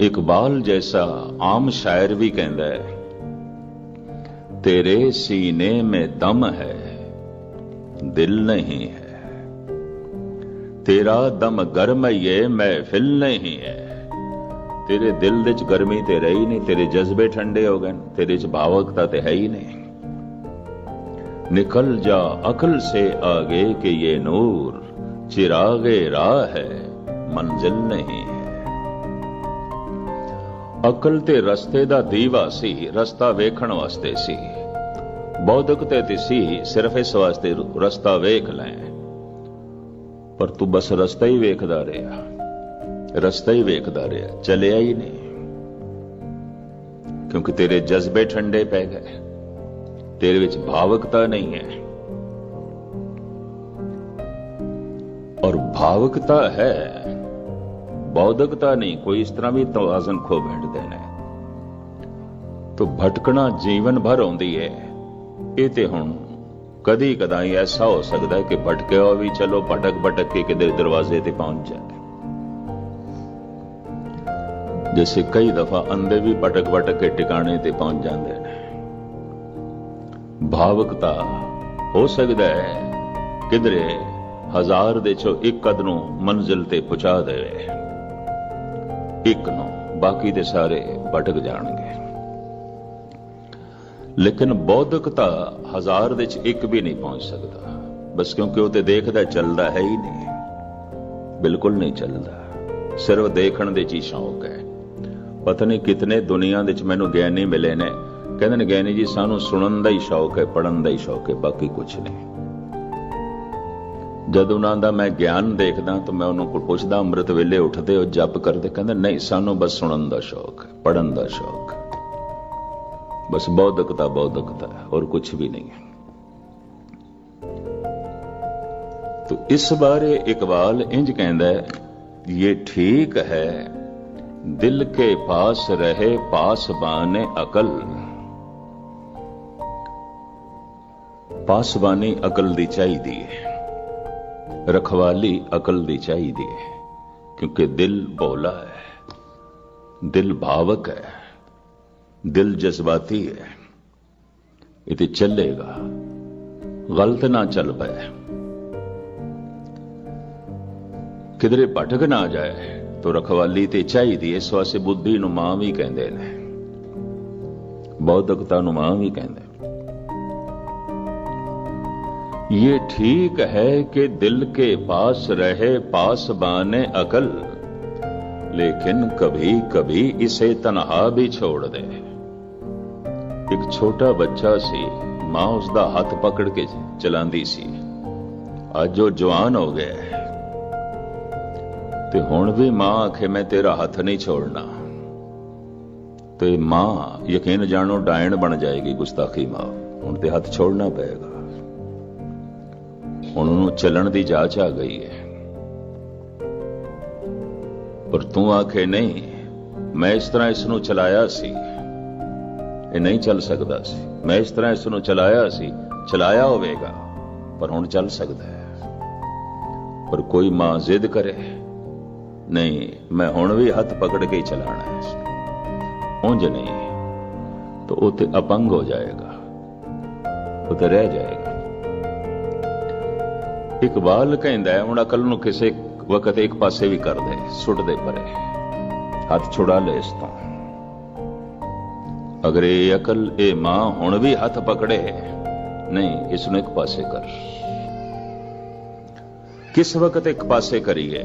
ਇਕਬਾਲ ਜੈਸਾ ਆਮ ਸ਼ਾਇਰ ਵੀ ਕਹਿੰਦਾ ਹੈ ਤੇਰੇ ਸੀਨੇ में दम है दिल नहीं है ਤੇਰਾ ਦਮ ਗਰਮ ਹੈ ਇਹ ਮਹਿਫਿਲ ਨਹੀਂ ਹੈ ਤੇਰੇ ਦਿਲ ਦੇ ਚ ਗਰਮੀ ਤੇ ਰਹੀ ਨਹੀਂ ਤੇਰੇ ਜਜ਼ਬੇ ਠੰਡੇ ਹੋ ਗਏ ਨੇ, ਤੇਰੇ ਚ ਭਾਵਕਤਾ ਤੇ ਹੈ ਹੀ ਨਹੀਂ निकल जा अकल से आगे कि ये नूर चिरागे राह है मंजिल नहीं है ਅਕਲ ਤੇ ਰਸਤੇ ਦਾ ਦੀਵਾ ਸੀ, ਰਸਤਾ ਵੇਖਣ ਵਾਸਤੇ ਸੀ। ਬੌਧਕ ਤੇ ਤੇ ਸੀ ਸਿਰਫ ਇਸ ਵਾਸਤੇ ਰਸਤਾ ਵੇਖ ਲੈ। ਪਰ ਤੂੰ ਬਸ ਰਸਤਾ ਹੀ ਵੇਖਦਾ ਰਿਹਾ। ਰਸਤਾ ਹੀ ਵੇਖਦਾ ਰਿਹਾ, ਚਲਿਆ ਹੀ ਨਹੀਂ। ਕਿਉਂਕਿ ਤੇਰੇ ਜਜ਼ਬੇ ਠੰਡੇ ਪੈ ਗਏ। ਤੇਰੇ ਵਿੱਚ ਭਾਵਕਤਾ ਨਹੀਂ ਹੈ। ਔਰ ਭਾਵਕਤਾ ਹੈ ਬੌਧਕਤਾ ਨਹੀਂ, ਕੋਈ ਇਸ ਤਰ੍ਹਾਂ ਵੀ ਤਵਾਜ਼ਨ ਖੋ ਬੈਠਦੇ ਨੇ। ਤੋ ਭਟਕਣਾ ਜੀਵਨ ਭਰ ਆਉਂਦੀ ਹੈ। ਇਹ ਤੇ ਹੁਣ ਕਦੀ ਕਦਾਈ ਐਸਾ ਹੋ ਸਕਦਾ ਹੈ ਕਿ ਭਟਕਿਆ ਹੋਇਆ ਵੀ ਚਲੋ ਭਟਕ ਭਟਕ ਕੇ ਕਿਤੇ ਦਰਵਾਜ਼ੇ ਤੇ ਪਹੁੰਚ ਜਾਏ ਜੈਸੇ ਕਈ ਦਫਾ ਅੰਦੇ ਵੀ ਭਟਕ ਭਟਕ ਕੇ ਟਿਕਾਣੇ ਤੇ ਪਹੁੰਚ ਜਾਂਦੇ ਨੇ। ਭਾਵਕਤਾ ਹੋ ਸਕਦਾ ਹੈ, ਕਿਧਰੇ ਹਜ਼ਾਰ ਦੇ ਚੋਂ ਇੱਕ ਕਦ ਨੂੰ ਮੰਜ਼ਿਲ ਤੇ ਪਹੁੰਚਾ ਦੇਵੇ। ਇੱਕ ਨੂੰ, ਬਾਕੀ ਦੇ ਸਾਰੇ ਭਟਕ ਜਾਣਗੇ। ਲੇਕਿਨ ਬੌਧਿਕਤਾ ਹਜ਼ਾਰ ਦੇ ਚ ਇੱਕ ਵੀ ਨਹੀਂ ਪਹੁੰਚ ਸਕਦਾ। ਬਸ ਕਿਉਂਕਿ ਉਹ ਤੇ ਦੇਖਦਾ ਚੱਲਦਾ ਹੈ ਹੀ ਨਹੀਂ। ਬਿਲਕੁਲ ਨਹੀਂ ਚੱਲਦਾ। ਸਿਰਫ ਦੇਖਣ ਦੇ ਚ ਹੀ ਸ਼ੌਕ ਹੈ। ਪਤਾ ਨਹੀਂ ਕਿਤਨੇ ਦੁਨੀਆ ਦੇ ਚ ਮੈਨੂੰ ਗਿਆਨੀ ਮਿਲੇ ਨੇ। ਕਹਿੰਦੇ ਨੇ ਗਿਆਨੀ ਜੀ, ਸਾਨੂੰ ਸੁਣਨ ਦਾ ਹੀ ਸ਼ੌਕ ਹੈ ਪੜਨ ਦਾ ਹੀ ਸ਼ੌਕ ਹੈ, ਬਾਕੀ ਕੁਝ ਨਹੀਂ। ਜਦ ਉਹਨਾਂ ਦਾ ਮੈਂ ਗਿਆਨ ਦੇਖਦਾ ਤਾਂ ਮੈਂ ਉਹਨਾਂ ਕੋਲ ਪੁੱਛਦਾ ਅੰਮ੍ਰਿਤ ਵੇਲੇ ਉੱਠਦੇ ਹੋ ਜਪ ਕਰਦੇ ਕਹਿੰਦੇ ਨਹੀਂ ਸਾਨੂੰ ਬਸ ਸੁਣਨ ਦਾ ਸ਼ੌਕ ਹੈ ਪੜਨ ਦਾ ਸ਼ੌਕ ਹੈ ਬਸ ਬੌਧਕਤਾ ਬੌਧਕਤਾ ਹੈ ਹੋਰ ਕੁਝ ਵੀ ਨਹੀਂ ਹੈ तो इस बारे इकबाल इंज कहता है ये ठीक है दिल के पास रहे पास बाने अकल ਪਾਸਬਾਨੀ ਅਕਲ ਦੀ ਚਾਹੀਦੀ ਹੈ ਰਖਵਾਲੀ ਅਕਲ ਦੀ ਚਾਹੀਦੀ ਹੈ, ਕਿਉਂਕਿ ਦਿਲ ਬੋਲਾ ਹੈ, ਦਿਲ ਭਾਵਕ ਹੈ, ਦਿਲ ਜਜ਼ਬਾਤੀ ਹੈ। ਇਹ ਤੇ ਚੱਲੇਗਾ, ਗਲਤ ਨਾ ਚੱਲ ਪਏ। ਕਿਧਰੇ ਭਟਕ ਨਾ ਜਾਏ, ਤੋ ਰਖਵਾਲੀ ਤੇ ਚਾਹੀਦੀ ਇਸ ਵਾਸਤੇ ਬੁੱਧੀ ਨੂੰ ਮਾਂ ਵੀ ਕਹਿੰਦੇ ਨੇ ਬੌਧਕਤਾ ਨੂੰ ਮਾਂ ਵੀ ਕਹਿੰਦੇ ये ठीक है कि दिल के पास रहे पास बाने अकल लेकिन कभी कभी इसे तनहा भी छोड़ दे ਇੱਕ ਛੋਟਾ ਬੱਚਾ ਸੀ ਮਾਂ ਉਸ ਦਾ ਹੱਥ ਪਕੜ ਕੇ ਚਲਾਉਂਦੀ ਸੀ ਅੱਜ ਉਹ ਜਵਾਨ ਹੋ ਗਿਆ ਹੈ ਤੇ ਹੁਣ ਵੀ ਮਾਂ ਆਖੇ ਮੈਂ ਤੇਰਾ ਹੱਥ ਨਹੀਂ ਛੋੜਨਾ ਤੇ ਮਾਂ ਯਕੀਨ ਜਾਣੋ ਡਾਇਣ ਬਣ ਜਾਏਗੀ ਗੁਸਤਾਖੀ ਮਾਂ ਹੁਣ ਤੇ ਹੱਥ ਛੋੜਨਾ ਪਏਗਾ ਹੁਣ ਉਹਨੂੰ ਚੱਲਣ ਦੀ ਜਾਚ ਆ ਗਈ ਹੈ। ਪਰ ਤੂੰ ਆਖੇ, ਨਹੀਂ, ਮੈਂ ਇਸ ਤਰ੍ਹਾਂ ਇਸ ਨੂੰ ਚਲਾਇਆ ਸੀ। ਇਹ ਨਹੀਂ ਚੱਲ ਸਕਦਾ ਸੀ। ਮੈਂ ਇਸ ਤਰ੍ਹਾਂ ਇਸ ਨੂੰ ਚਲਾਇਆ ਸੀ। ਚਲਾਇਆ ਹੋਵੇਗਾ, ਪਰ ਹੁਣ ਚੱਲ ਸਕਦਾ ਹੈ। ਪਰ ਕੋਈ ਮਾਂ ਜ਼ਿੱਦ ਕਰੇ, ਨਹੀਂ, ਮੈਂ ਹੁਣ ਵੀ ਹੱਥ ਪਕੜ ਕੇ ਹੀ ਚਲਾਣਾ ਹੈ। ਉਂਝ ਨਹੀਂ, ਤਾਂ ਉਹ ਤੇ ਅਪੰਗ ਹੋ ਜਾਏਗਾ। ਉਹ ਤੇ ਰਹਿ ਜਾਏਗਾ। ਇਕਬਾਲ ਕਹਿੰਦਾ ਹੈ ਹੁਣ ਅਕਲ ਨੂੰ ਕਿਸੇ ਵਕਤ ਇੱਕ ਪਾਸੇ ਵੀ ਕਰ ਦੇ ਸੁੱਟ ਦੇ ਪਰੇ। ਹੱਥ ਛੁਡਾ ਲੈ ਇਸ ਤੋਂ। ਅਗਰ ਇਹ ਅਕਲ, ਇਹ ਮਾਂ ਹੁਣ ਵੀ ਹੱਥ ਪਕੜੇ, ਨਹੀਂ, ਇਸ ਨੂੰ ਇੱਕ ਪਾਸੇ ਕਰ। ਕਿਸ ਵਕਤ ਇੱਕ ਪਾਸੇ ਕਰੀਏ?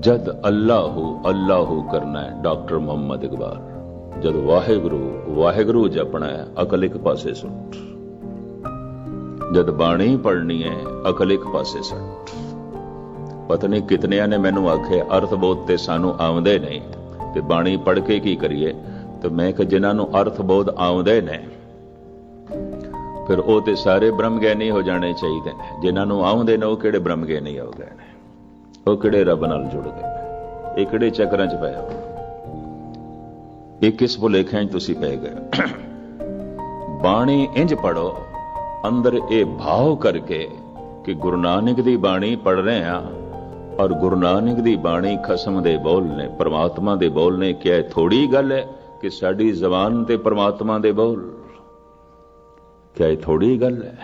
ਜਦ ਅੱਲਾਹੂ ਅੱਲਾਹੂ ਕਰਨਾ ਹੈ, ਡਾਕਟਰ ਮੁਹੰਮਦ ਇਕਬਾਲ। ਜਦ ਵਾਹਿਗੁਰੂ ਵਾਹਿਗੁਰੂ ਜਪਣਾ ਹੈ, ਅਕਲ ਇੱਕ ਪਾਸੇ ਸੁੱਟ। ਜਦ ਬਾਣੀ ਪੜਨੀ ਹੈ, ਅਕਲ ਇੱਕ ਪਾਸੇ ਸੱਟ ਪਤਾ ਨਹੀਂ ਕਿਤਨਿਆਂ ਨੇ ਮੈਨੂੰ ਆਖਿਆ, ਅਰਥ ਬੋਧ ਤੇ ਸਾਨੂੰ ਆਉਂਦੇ ਨਹੀਂ। ਤੇ ਬਾਣੀ ਪੜ ਕੇ ਕੀ ਕਰੀਏ? ਤੇ ਮੈਂ ਕਿ ਜਿਨ੍ਹਾਂ ਨੂੰ ਅਰਥ ਬੋਧ ਆਉਂਦੇ ਨੇ, ਫਿਰ ਉਹ ਤੇ ਸਾਰੇ ਬ੍ਰਹਮ ਗਿਆਨੀ ਹੋ ਜਾਣੇ ਚਾਹੀਦੇ ਨੇ। ਜਿਨ੍ਹਾਂ ਨੂੰ ਆਉਂਦੇ ਨੇ, ਉਹ ਕਿਹੜੇ ਬ੍ਰਹਮ ਗਿਆਨੀ ਹੋ ਗਏ ਨੇ? ਉਹ ਕਿਹੜੇ ਰੱਬ ਨਾਲ ਜੁੜ ਗਏ ਨੇ? ਇਹ ਕਿਹੜੇ ਚੱਕਰਾਂ 'ਚ ਪਏ ਹੋ? ਇਹ ਕਿਸ ਭੁਲੇਖਿਆਂ 'ਚ ਤੁਸੀਂ ਪੈ ਗਏ ਬਾਣੀ ਇੰਜ ਪੜੋ ਅੰਦਰ ਇਹ ਭਾਵ ਕਰਕੇ ਕਿ ਗੁਰੂ ਨਾਨਕ ਦੀ ਬਾਣੀ ਪੜ ਰਹੇ ਆ ਔਰ ਗੁਰੂ ਨਾਨਕ ਦੀ ਬਾਣੀ ਖਸਮ ਦੇ ਬੋਲ ਨੇ, ਪ੍ਰਮਾਤਮਾ ਦੇ ਬੋਲ ਨੇ ਕਿ ਇਹ ਥੋੜੀ ਗੱਲ ਹੈ ਕਿ ਸਾਡੀ ਜ਼ਬਾਨ ਤੇ ਪ੍ਰਮਾਤਮਾ ਦੇ ਬੋਲ। ਕਿ ਇਹ ਥੋੜੀ ਗੱਲ ਹੈ।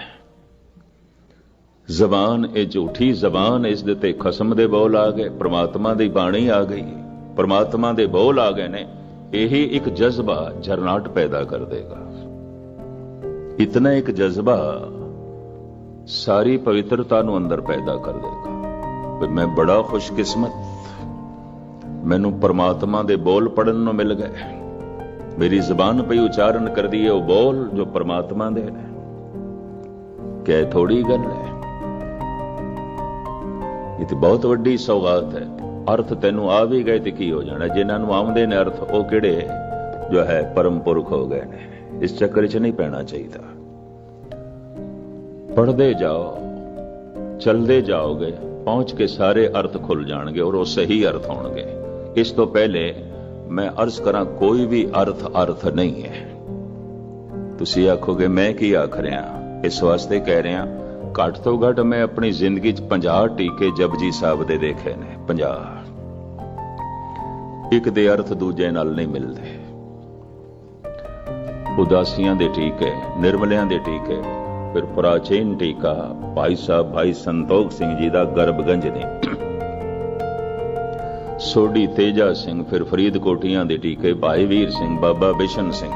ਜ਼ਬਾਨ, ਇਹ ਝੂਠੀ ਜ਼ਬਾਨ ਇਸ ਦੇ ਤੇ ਖਸਮ ਦੇ ਬੋਲ ਆ ਗਏ, ਪ੍ਰਮਾਤਮਾ ਦੀ ਬਾਣੀ ਆ ਗਈ, ਪ੍ਰਮਾਤਮਾ ਦੇ ਬੋਲ ਆ ਗਏ ਨੇ, ਇਹੀ ਇੱਕ ਜਜ਼ਬਾ ਝਰਨਾਟ ਪੈਦਾ ਕਰ ਦੇਗਾ। ਇਤਨਾ ਇੱਕ ਜਜ਼ਬਾ ਸਾਰੀ ਪਵਿੱਤਰਤਾ ਨੂੰ ਅੰਦਰ ਪੈਦਾ ਕਰ ਦੇਗਾ। ਵੀ ਮੈਂ ਬੜਾ ਖੁਸ਼ਕਿਸਮਤ, ਮੈਨੂੰ ਪਰਮਾਤਮਾ ਦੇ ਬੋਲ ਪੜਨ ਨੂੰ ਮਿਲ ਗਏ। ਮੇਰੀ ਜ਼ਬਾਨ ਪਈ ਉਚਾਰਨ ਕਰਦੀ ਹੈ ਉਹ ਬੋਲ ਜੋ ਪਰਮਾਤਮਾ ਦੇ ਨੇ। ਕਿ ਥੋੜੀ ਗੱਲ ਹੈ। ਇਹ ਤੇ ਬਹੁਤ ਵੱਡੀ ਸੌਗਾਤ ਹੈ। ਅਰਥ ਤੈਨੂੰ ਆ ਵੀ ਗਏ ਤੇ ਕੀ ਹੋ ਜਾਣਾ? ਜਿਨ੍ਹਾਂ ਨੂੰ ਆਉਂਦੇ ਨੇ ਅਰਥ, ਉਹ ਕਿਹੜੇ? ਜੋ ਹੈ ਪਰਮ ਪੁਰਖ ਹੋ ਗਏ ਨੇ। ਇਸ ਚੱਕਰ 'ਚ ਨਹੀਂ ਪੈਣਾ ਚਾਹੀਦਾ। ਪੜਦੇ ਜਾਓ, ਚਲਦੇ ਜਾਓਗੇ, ਪਹੁੰਚ ਕੇ ਸਾਰੇ ਅਰਥ ਖੁੱਲ ਜਾਣਗੇ ਔਰ ਉਹ ਸਹੀ ਅਰਥ ਹੋਣਗੇ ਇਸ ਤੋਂ ਪਹਿਲੇ ਮੈਂ ਅਰਜ਼ ਕਰਾਂ ਕੋਈ ਵੀ ਅਰਥ ਅਰਥ ਨਹੀਂ ਹੈ। ਤੁਸੀਂ ਆਖੋਗੇ, ਮੈਂ ਕੀ ਆਖ ਰਿਹਾ? ਇਸ ਵਾਸਤੇ ਕਹਿ ਰਿਹਾ, ਘੱਟ ਤੋਂ ਘੱਟ ਮੈਂ ਆਪਣੀ ਜ਼ਿੰਦਗੀ 'ਚ 50 ਟੀਕੇ ਜਪਜੀ ਸਾਹਿਬ ਦੇ ਦੇਖੇ ਨੇ 50 ਇੱਕ ਦੇ ਅਰਥ ਦੂਜੇ ਨਾਲ ਨਹੀਂ ਮਿਲਦੇ। ਉਦਾਸੀਆਂ ਦੇ ਟੀਕੇ ਨਿਰਮਲਿਆਂ ਦੇ ਟੀਕੇ ਫਿਰ ਪ੍ਰਾਚੀਨ ਟੀਕਾ ਭਾਈ ਸਾਹਿਬ, ਭਾਈ ਸੰਤੋਖ ਸਿੰਘ ਜੀ ਦਾ ਗਰਭਗੰਜ ਨੇ। ਸੋਢੀ ਤੇਜਾ ਸਿੰਘ, ਫਿਰ ਫਰੀਦਕੋਟੀਆਂ ਦੇ ਟੀਕੇ ਭਾਈ ਵੀਰ ਸਿੰਘ, ਬਾਬਾ ਬਿਸ਼ਨ ਸਿੰਘ।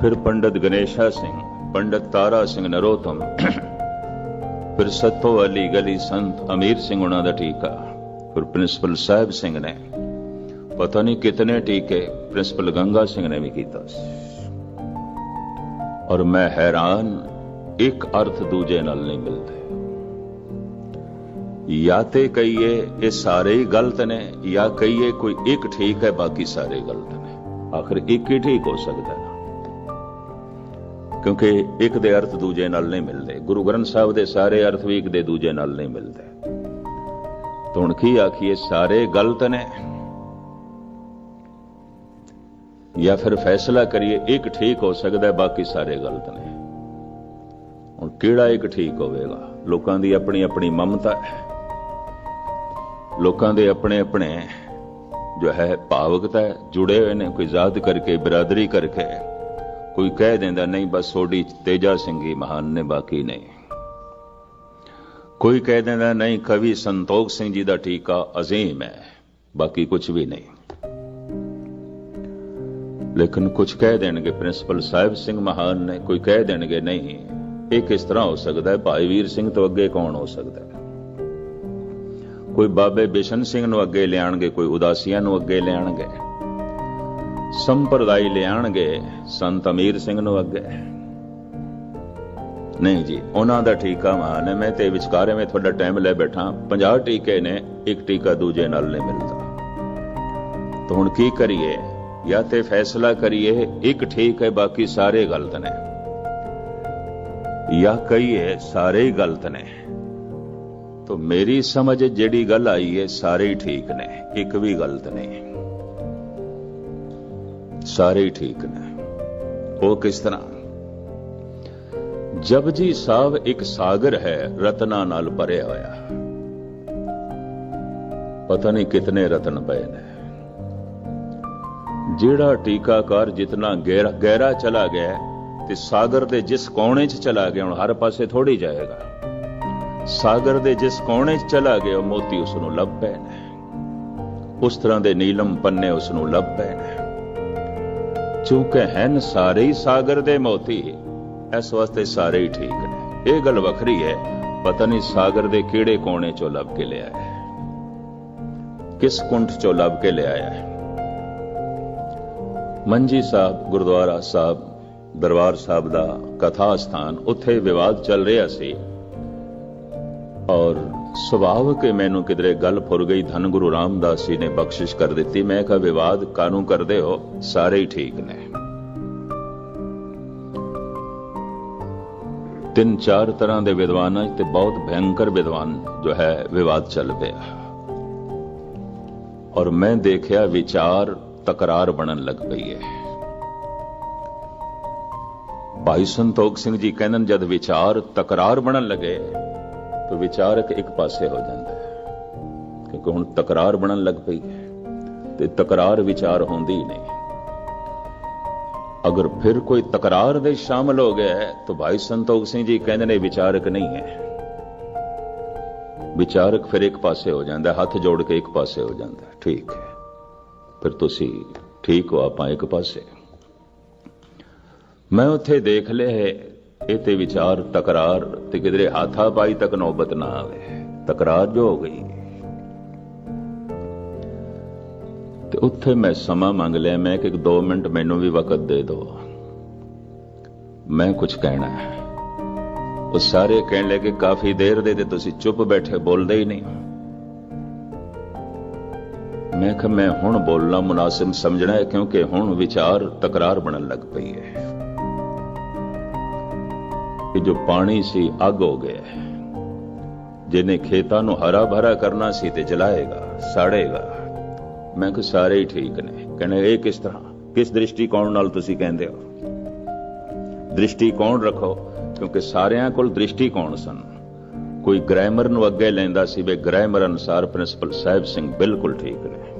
ਫਿਰ ਪੰਡਤ ਗਣੇਸ਼ਾ ਸਿੰਘ, ਪੰਡਤ ਤਾਰਾ ਸਿੰਘ ਨਰੋਤਮ। ਫਿਰ ਸੱਤੋ ਅਲੀ ਗਲੀ ਸੰਤ ਅਮੀਰ ਸਿੰਘ ਉਹਨਾਂ ਦਾ ਟੀਕਾ। ਫਿਰ ਪ੍ਰਿੰਸੀਪਲ ਸਾਹਿਬ ਸਿੰਘ ਨੇ। ਪਤਾ ਨਹੀਂ ਕਿਤਨੇ ਟੀਕੇ ਪ੍ਰਿੰਸੀਪਲ ਗੰਗਾ ਸਿੰਘ ਨੇ ਵੀ ਕੀਤਾ ਸੀ। ਔਰ ਮੈਂ ਹੈਰਾਨ, ਇੱਕ ਅਰਥ ਦੂਜੇ ਨਾਲ ਨਹੀਂ ਮਿਲਦੇ। ਜਾਂ ਤੇ ਕਹੀਏ ਇਹ ਸਾਰੇ ਹੀ ਗਲਤ ਨੇ, ਜਾਂ ਕਹੀਏ ਕੋਈ ਇੱਕ ਠੀਕ ਹੈ, ਬਾਕੀ ਸਾਰੇ ਗਲਤ ਨੇ। ਆਖਰ ਇੱਕ ਹੀ ਠੀਕ ਹੋ ਸਕਦਾ ਹੈ ਕਿਉਂਕਿ ਇੱਕ ਦੇ ਅਰਥ ਦੂਜੇ ਨਾਲ ਨਹੀਂ ਮਿਲਦੇ। ਗੁਰੂ ਗ੍ਰੰਥ ਸਾਹਿਬ ਦੇ ਸਾਰੇ ਅਰਥ ਵੀ ਇੱਕ ਦੇ ਦੂਜੇ ਨਾਲ ਨਹੀਂ ਮਿਲਦੇ। ਤਾਂ ਹੁਣ ਕੀ ਆਖੀਏ, ਸਾਰੇ ਗਲਤ ਨੇ। ਜਾਂ ਫਿਰ ਫੈਸਲਾ ਕਰੀਏ ਇੱਕ ਠੀਕ ਹੋ ਸਕਦਾ ਹੈ ਬਾਕੀ ਸਾਰੇ ਗਲਤ ਨੇ। ਹੁਣ ਕਿਹੜਾ ਇੱਕ ਠੀਕ ਹੋਵੇਗਾ? ਲੋਕਾਂ ਦੀ ਆਪਣੀ ਆਪਣੀ ਮਮਤਾ ਹੈ। ਲੋਕਾਂ ਦੇ ਆਪਣੇ ਆਪਣੇ ਜੋ ਹੈ ਭਾਵਕਤਾ ਹੈ, ਜੁੜੇ ਹੋਏ ਨੇ ਕੋਈ ਜ਼ਾਤ ਕਰਕੇ ਬਰਾਦਰੀ ਕਰਕੇ। ਕੋਈ ਕਹਿ ਦਿੰਦਾ ਨਹੀਂ ਬਸ ਸੋਡੀ ਤੇਜਾ ਸਿੰਘ ਮਹਾਨ ਨੇ ਬਾਕੀ ਨਹੀਂ। ਕੋਈ ਕਹਿ ਦਿੰਦਾ ਨਹੀਂ ਕਵੀ ਸੰਤੋਖ ਸਿੰਘ ਜੀ ਦਾ ਟੀਕਾ ਅਜ਼ੀਮ ਹੈ ਬਾਕੀ ਕੁਝ ਵੀ ਨਹੀਂ। ਲੇਕਿਨ ਕੁਝ ਕਹਿ ਦੇਣਗੇ ਪ੍ਰਿੰਸੀਪਲ ਸਾਹਿਬ ਸਿੰਘ ਮਹਾਨ ਨੇ, ਕੋਈ ਕਹਿ ਦੇਣਗੇ ਨਹੀਂ। ਇਹ ਕਿਸ ਤਰ੍ਹਾਂ ਹੋ ਸਕਦਾ ਹੈ? ਭਾਈ ਵੀਰ ਸਿੰਘ ਤੋਂ ਅੱਗੇ ਕੌਣ ਹੋ ਸਕਦਾ ਹੈ? ਕੋਈ ਬਾਬੇ ਬਿਸ਼ਨ ਸਿੰਘ ਨੂੰ ਅੱਗੇ ਲਿਆਣਗੇ, ਕੋਈ ਉਦਾਸੀਆਂ ਨੂੰ ਅੱਗੇ ਲਿਆਣਗੇ ਸੰਪਰਦਾਈ ਲਿਆਣਗੇ, ਸੰਤ ਅਮੀਰ ਸਿੰਘ ਨੂੰ ਅੱਗੇ। ਨਹੀਂ ਜੀ, ਉਹਨਾਂ ਦਾ ਟੀਕਾ ਮਹਾਨ ਹੈ। ਮੈਂ ਤੇ ਵਿਚਾਰੇ ਮੈਂ ਤੁਹਾਡਾ ਟਾਈਮ ਲੈ ਬੈਠਾ। 50 ਟੀਕੇ ਨੇ, ਇੱਕ ਟੀਕਾ ਦੂਜੇ ਨਾਲ ਨਹੀਂ ਮਿਲਦਾ। ਤਾਂ ਹੁਣ ਕੀ ਕਰੀਏ? ਜਾਂ ਤੇ ਫੈਸਲਾ ਕਰੀਏ ਇੱਕ ਠੀਕ ਹੈ ਬਾਕੀ ਸਾਰੇ ਗਲਤ ਨੇ ਜਾਂ ਕਹੀਏ ਸਾਰੇ ਹੀ ਗਲਤ ਨੇ ਤਾਂ ਮੇਰੀ ਸਮਝ ਜਿਹੜੀ ਗੱਲ ਆਈ ਹੈ ਸਾਰੇ ਹੀ ਠੀਕ ਨੇ ਇੱਕ ਵੀ ਗਲਤ ਨਹੀਂ ਸਾਰੇ ਹੀ ਠੀਕ ਨੇ ਉਹ ਕਿਸ ਤਰ੍ਹਾਂ ਜਪਜੀ ਸਾਹਿਬ ਇੱਕ ਸਾਗਰ ਹੈ ਰਤਨਾ ਨਾਲ ਭਰਿਆ ਹੋਇਆ ਪਤਾ ਨਹੀਂ ਕਿਤਨੇ ਰਤਨ ਪਏ ਨੇ ਜਿਹੜਾ ਟੀਕਾਕਾਰ ਜਿਤਨਾ ਗਹਿਰਾ ਗਹਿਰਾ ਚਲਾ ਗਿਆ ਤੇ ਸਾਗਰ ਦੇ ਜਿਸ ਕੋਣੇ 'ਚ ਚਲਾ ਗਿਆ, ਹੁਣ ਹਰ ਪਾਸੇ ਥੋੜੀ ਜਾਏਗਾ। ਸਾਗਰ ਦੇ ਜਿਸ ਕੋਣੇ 'ਚ ਚਲਾ ਗਿਆ ਮੋਤੀ ਉਸ ਨੂੰ ਲੱਭ ਪਏ ਨੇ। ਉਸ ਤਰ੍ਹਾਂ ਦੇ ਨੀਲਮ ਪੰਨੇ ਉਸ ਨੂੰ ਲੱਭ ਪਏ ਨੇ। ਚੂੰਕਿ ਹਨ ਸਾਰੇ ਹੀ ਸਾਗਰ ਦੇ ਮੋਤੀ, ਇਸ ਵਾਸਤੇ ਸਾਰੇ ਹੀ ਠੀਕ ਨੇ। ਇਹ ਗੱਲ ਵੱਖਰੀ ਹੈ, ਪਤਾ ਨਹੀਂ ਸਾਗਰ ਦੇ ਕਿਹੜੇ ਕੋਣੇ 'ਚੋਂ ਲੱਭ ਕੇ ਲਿਆਇਆ ਹੈ। ਕਿਸ ਕੁੰਠ 'ਚੋਂ ਲੱਭ ਕੇ ਲਿਆਇਆ ਹੈ? ਮੰਜੀ ਸਾਹਿਬ, ਗੁਰਦੁਆਰਾ ਸਾਹਿਬ, ਦਰਬਾਰ ਸਾਹਿਬ ਦਾ ਕਥਾ ਸਥਾਨ ਉੱਥੇ ਵਿਵਾਦ ਚੱਲ ਰਿਹਾ ਸੀ। ਔਰ ਸੁਭਾਵਕ ਮੈਨੂੰ ਕਿਦਰੇ ਗੱਲ ਫੁਰ ਗਈ, ਧੰਨ ਗੁਰੂ ਰਾਮਦਾਸ ਜੀ ਨੇ ਬਖਸ਼ਿਸ਼ ਕਰ ਦਿੱਤੀ। ਮੈਂ ਕਿਹਾ, ਵਿਵਾਦ ਕਾਨੂੰ ਕਰਦੇ ਹੋ? ਸਾਰੇ ਹੀ ਠੀਕ ਨੇ। ਤਿੰਨ ਚਾਰ ਤਰ੍ਹਾਂ ਦੇ ਵਿਦਵਾਨਾਂ ਤੇ ਬਹੁਤ ਭਿਆਨਕ ਵਿਦਵਾਨ ਜੋ ਹੈ, ਵਿਵਾਦ ਚੱਲ ਪਿਆ। ਔਰ ਮੈਂ ਦੇਖਿਆ, ਵਿਚਾਰ ਤਕਰਾਰ ਬਣਨ ਲੱਗ ਪਈ ਹੈ। ਭਾਈ ਸੰਤੋਖ ਸਿੰਘ ਜੀ ਕਹਿੰਦੇ ਜਦ ਵਿਚਾਰ ਤਕਰਾਰ ਬਣਨ ਲੱਗੇ, ਤਾਂ ਵਿਚਾਰਕ ਇੱਕ ਪਾਸੇ ਹੋ ਜਾਂਦਾ ਹੈ। ਕਿਉਂਕਿ ਹੁਣ ਤਕਰਾਰ ਬਣਨ ਲੱਗ ਪਈ ਹੈ, ਤੇ ਤਕਰਾਰ ਵਿਚਾਰ ਹੁੰਦੀ ਹੀ ਨਹੀਂ। ਅਗਰ ਫਿਰ ਕੋਈ ਤਕਰਾਰ ਦੇ ਸ਼ਾਮਲ ਹੋ ਗਿਆ ਤਾਂ ਭਾਈ ਸੰਤੋਖ ਸਿੰਘ ਜੀ ਕਹਿੰਦੇ ਨੇ, ਵਿਚਾਰਕ ਨਹੀਂ ਹੈ। ਵਿਚਾਰਕ ਫਿਰ ਇੱਕ ਪਾਸੇ ਹੋ ਜਾਂਦਾ ਹੱਥ ਜੋੜ ਕੇ ਇੱਕ ਪਾਸੇ ਹੋ ਜਾਂਦਾ ਠੀਕ ਹੈ। ਫਿਰ ਤੁਸੀਂ ਠੀਕ ਹੋ, ਆਪਾਂ ਇੱਕ ਪਾਸੇ। ਮੈਂ ਉੱਥੇ ਦੇਖ ਲਿਆ ਇਹ ਤੇ ਵਿਚਾਰ ਤਕਰਾਰ ਤੇ ਕਿਧਰੇ ਹਾਥਾ ਪਾਈ ਤੱਕ ਨੌਬਤ ਨਾ ਆਵੇ। ਤਕਰਾਰ ਜੋ ਹੋ ਗਈ। ਤੇ ਉੱਥੇ ਮੈਂ ਸਮਾਂ ਮੰਗ ਲਿਆ, ਮੈਂ ਕਿ 2 ਮਿੰਟ ਮੈਨੂੰ ਵੀ ਵਕਤ ਦੇ ਦਿਓ। ਮੈਂ ਕੁਝ ਕਹਿਣਾ ਹੈ। ਉਹ ਸਾਰੇ ਕਹਿਣ ਲੱਗੇ, ਕਾਫੀ ਦੇਰ ਦੇ ਤੇ ਤੁਸੀਂ ਚੁੱਪ ਬੈਠੇ, ਬੋਲਦੇ ਹੀ ਨਹੀਂ ਮੈਂ ਕਿਹਾ ਮੈਂ ਹੁਣ ਬੋਲਣਾ ਮੁਨਾਸਿਬ ਸਮਝਣਾ ਹੈ ਕਿਉਂਕਿ ਹੁਣ ਵਿਚਾਰ ਤਕਰਾਰ ਬਣਨ ਲੱਗ ਪਈ ਹੈ। ਕਿ ਜੋ ਪਾਣੀ ਸੀ ਅੱਗ ਹੋ ਗਿਆ ਜਿਹਨੇ ਖੇਤਾਂ ਨੂੰ ਹਰਾ ਭਰਾ ਕਰਨਾ ਸੀ ਤੇ ਜਲਾਏਗਾ, ਸਾੜੇਗਾ। ਮੈਂ ਕਿਹਾ, ਸਾਰੇ ਹੀ ਠੀਕ ਨੇ। ਕਹਿੰਦੇ, ਇਹ ਕਿਸ ਤਰ੍ਹਾਂ? ਕਿਸ ਦ੍ਰਿਸ਼ਟੀਕੋਣ ਨਾਲ ਤੁਸੀਂ ਕਹਿੰਦੇ ਹੋ? ਦ੍ਰਿਸ਼ਟੀਕੋਣ ਰੱਖੋ, ਕਿਉਂਕਿ ਸਾਰਿਆਂ ਕੋਲ ਦ੍ਰਿਸ਼ਟੀਕੋਣ ਸਨ। ਕੋਈ ਗ੍ਰਾਮਰ ਨੂੰ ਅੱਗੇ ਲੈਂਦਾ ਸੀ, ਵੇ ਗ੍ਰਾਮਰ ਅਨੁਸਾਰ ਪ੍ਰਿੰਸੀਪਲ ਸਾਹਿਬ ਸਿੰਘ ਬਿਲਕੁਲ ਠੀਕ ਨੇ।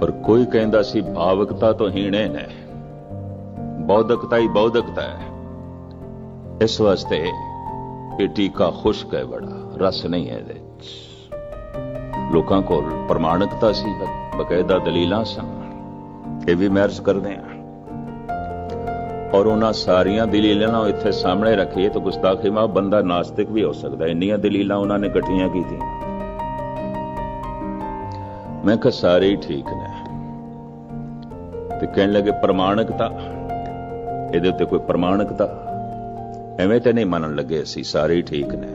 ਪਰ ਕੋਈ ਕਹਿੰਦਾ ਸੀ, ਭਾਵਕਤਾ ਤੋਂ ਹੀਣੇ ਨੇ। ਬੌਧਕਤਾ ਹੀ ਬੌਧਕਤਾ ਹੈ। ਇਸ ਵਾਸਤੇ ਇਹ ਟੀਕਾ ਖੁਸ਼ਕ ਹੈ ਬੜਾ, ਰਸ ਨਹੀਂ ਹੈ ਇਹਦੇ ਵਿੱਚ। ਲੋਕਾਂ ਕੋਲ ਪ੍ਰਮਾਣਿਕਤਾ ਸੀ ਬਕਾਇਦਾ ਦਲੀਲਾਂ ਸਨ। ਇਹ ਵੀ ਮਹਿਰਜ ਕਰਦੇ ਆ ਔਰ ਉਹਨਾਂ ਸਾਰੀਆਂ ਦਲੀਲਾਂ ਨੂੰ ਇੱਥੇ ਸਾਹਮਣੇ ਰੱਖੀਏ ਤਾਂ ਗੁਸਤਾਖੀ ਮਾ ਬੰਦਾ ਨਾਸਤਿਕ ਵੀ ਹੋ ਸਕਦਾ ਇੰਨੀਆਂ ਦਲੀਲਾਂ ਉਹਨਾਂ ਨੇ ਇਕੱਠੀਆਂ ਕੀਤੀਆਂ। ਮੈਂ ਕਿਹਾ, ਸਾਰੇ ਹੀ ਠੀਕ ਨੇ। ਤੇ ਕਹਿਣ ਲੱਗੇ ਪ੍ਰਮਾਣਿਕਤਾ। ਇਹਦੇ ਉੱਤੇ ਕੋਈ ਪ੍ਰਮਾਣਿਕਤਾ? ਐਵੇਂ ਤੇ ਨਹੀਂ ਮੰਨਣ ਲੱਗੇ ਅਸੀਂ, ਸਾਰੇ ਹੀ ਠੀਕ ਨੇ।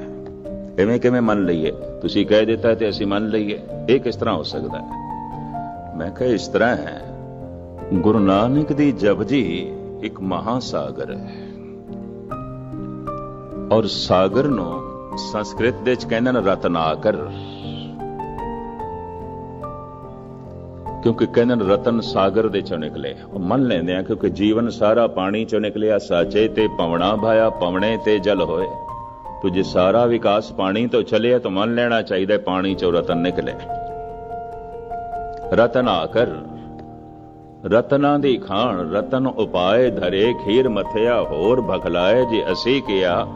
ਐਵੇਂ ਕਿਵੇਂ ਮੰਨ ਲਈਏ? ਤੁਸੀਂ ਕਹਿ ਦਿੱਤਾ ਤੇ ਅਸੀਂ ਮੰਨ ਲਈਏ। ਇਹ ਕਿਸ ਤਰ੍ਹਾਂ ਹੋ ਸਕਦਾ ਹੈ? ਮੈਂ ਕਿਹਾ ਇਸ ਤਰ੍ਹਾਂ ਹੈ। ਗੁਰੂ ਨਾਨਕ ਦੀ ਜਪਜੀ ਇੱਕ ਮਹਾਸਾਗਰ ਹੈ। ਔਰ ਸਾਗਰ ਨੂੰ ਸੰਸਕ੍ਰਿਤ ਦੇ ਵਿੱਚ ਕਹਿੰਦੇ ਨੇ ਰਤਨਾਕਰ। ਕਿਉਂਕਿ ਕਹਿੰਦੇ ਨੇ ਰਤਨ ਸਾਗਰ ਦੇ ਚੋਂ ਨਿਕਲੇ। ਮੰਨ ਲੈਂਦੇ ਆ ਕਿਉਂਕਿ ਜੀਵਨ ਸਾਰਾ ਪਾਣੀ ਚੋਂ ਨਿਕਲਿਆ, ਸਾਚੇ ਤੇ ਪਵਣਾ ਭਾਇਆ, ਪਵਣੇ ਤੇ ਜਲ ਹੋਏ। ਤੋ ਜੇ ਸਾਰਾ ਵਿਕਾਸ ਪਾਣੀ ਤੋਂ ਚੱਲਿਆ ਤਾਂ ਮੰਨ ਲੈਣਾ ਚਾਹੀਦਾ ਪਾਣੀ ਚੋਂ ਰਤਨ ਨਿਕਲੇ। ਰਤਨ ਆਕਰ ਰਤਨਾਂ ਦੀ ਖਾਣ, ਰਤਨ ਉਪਾਏ ਧਰੇ, ਖੀਰ ਮਥਿਆ ਹੋਰ ਭਖਲਾਏ, ਜੇ ਅਸੀਂ ਕਿਆ